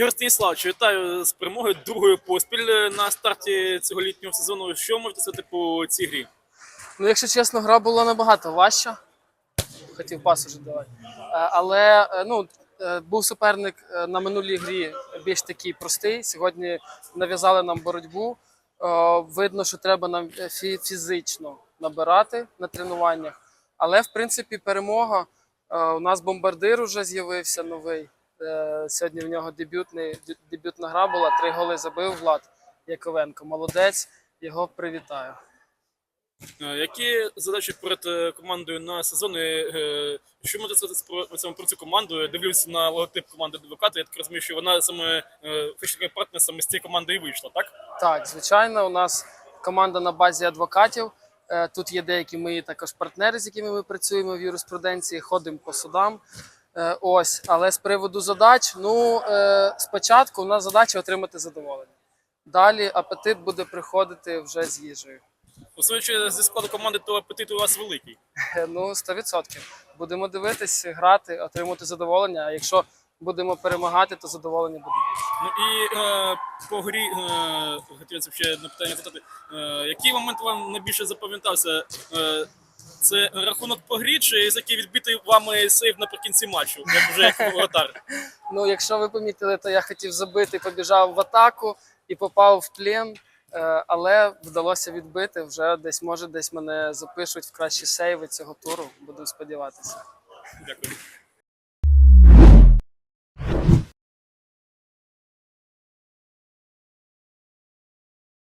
Ігор Станіславович, вітаю з перемогою другою поспіль на старті цього літнього сезону. Що можете сказати по цій грі? Ну, якщо чесно, гра була набагато важча. Хотів пас уже давати. Е, Але е, ну, е, був суперник на минулій грі більш такий простий. Сьогодні нав'язали нам боротьбу. Видно, що треба нам фізично набирати на тренуваннях. Але, в принципі, перемога. У нас бомбардир уже з'явився новий. Е, Сьогодні в нього дебютний, дебютна гра була. Три голи забив Влад Яковенко. Молодець. Його привітаю. Е, Які задачі перед е, командою на сезон? Що можете сказати про, цю команду? Я Дивлюся на логотип команди адвоката. Я так розумію, що вона саме е, партнер саме з цієї команди і вийшла, так? Так, звичайно, у нас команда на базі адвокатів. Тут є деякі мої також партнери, з якими ми працюємо в юриспруденції, ходимо по судам. Е, Ось, але з приводу задач, ну е, спочатку у нас задача отримати задоволення. Далі апетит буде приходити вже з їжею. Судячи зі складу команди, то апетит у вас великий. Е, Ну, 100%. Будемо дивитись, грати, отримати задоволення. А якщо будемо перемагати, то задоволення буде більше. Ну і е, по грі е, хотілося б ще одне питання задати. Е, який момент вам найбільше запам'ятався? Е, це рахунок по грі, чи з який відбитий вами сейв наприкінці матчу, як вже як воротар? Ну, якщо ви помітили, то я хотів забити, побіжав в атаку і попав в плен, е, але вдалося відбити. Вже десь може десь мене запишуть в кращі сейви цього туру. Буду сподіватися. Дякую.